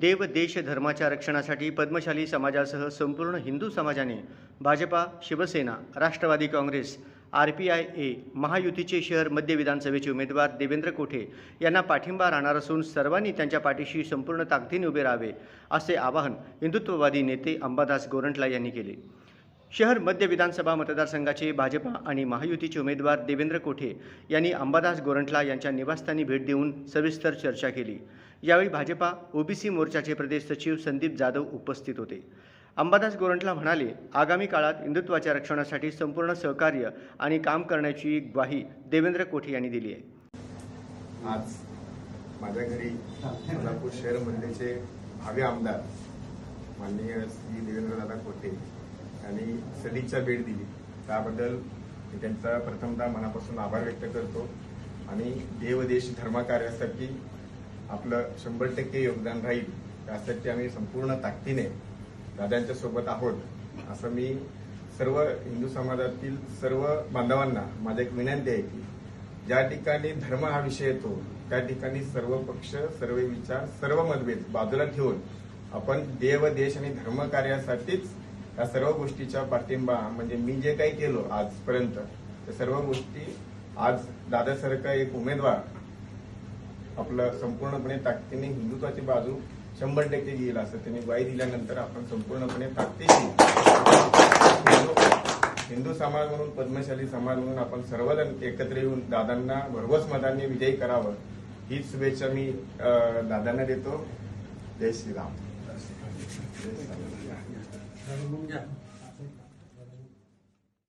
देव देश धर्माच्या रक्षणासाठी पद्मशाली समाजासह संपूर्ण हिंदू समाजाने Bhajpa Shivsena Rashtravadi Congress R P I A महायुतीचे शहर मध्य विधानसभेचे उमेदवार देवेंद्र कोठे यांना पाठिंबा राहणार असून सर्वांनी त्यांच्या पाठीशी संपूर्ण ताकदीने उभे राहावे असे आवाहन हिंदुत्ववादी नेते अंबादास गोरंटला यांनी केले. शहर मध्य विधानसभा मतदारसंघाचे भाजपा आणि महायुतीचे उमेदवार देवेंद्र कोठे यांनी अंबादास गोरंटला यांच्या निवासस्थानी भेट देऊन सविस्तर चर्चा केली. यावेळी भाजपा ओबीसी मोर्चाचे प्रदेश सचिव संदीप जाधव उपस्थित होते. अंबादास गोरंटला म्हणाले आगामी काळात हिंदुत्वाच्या रक्षणासाठी संपूर्ण सहकार्य आणि काम करण्याची ग्वाही देवेंद्र कोठे यांनी दिली आहे. आज माझ्या घरी कोल्हापूर शहर मंडळचे भावी आमदार माननीय श्री देवेंद्रदादा कोठे आणि सदिच्छा भेट दिली. त्याबद्दल मी त्यांचा प्रथमतः मनापासून आभार व्यक्त करतो. आणि देव देश धर्मकार्यासाठी आपलं शंभर टक्के योगदान राहील. त्यासाठी आम्ही संपूर्ण ताकदीने दादांच्या सोबत आहोत. असं मी सर्व हिंदू समाजातील सर्व बांधवांना माझी एक विनंती आहे की ज्या ठिकाणी धर्म हा विषय येतो त्या ठिकाणी सर्व पक्ष सर्व विचार सर्व मतभेद बाजूला ठेवून आपण देव देश आणि धर्म कार्यासाठीच या सर्व गोष्टीचा पाठिंबा म्हणजे मी जे काही केलो आजपर्यंत त्या सर्व गोष्टी आज दादासारखा एक उमेदवार आपलं संपूर्णपणे ताकदीने हिंदुत्वाची बाजू शंभर टक्के घेईल असं त्यांनी ग्वाही दिल्यानंतर आपण संपूर्णपणे ताकदीशी हिंदू- हिंदू समाज म्हणून पद्मशाली समाज म्हणून आपण सर्वजण एकत्र येऊन दादांना भरघोस मतांनी विजयी करावं हीच शुभेच्छा मी दादांना देतो. जय श्रीराम. जय श्रीराम.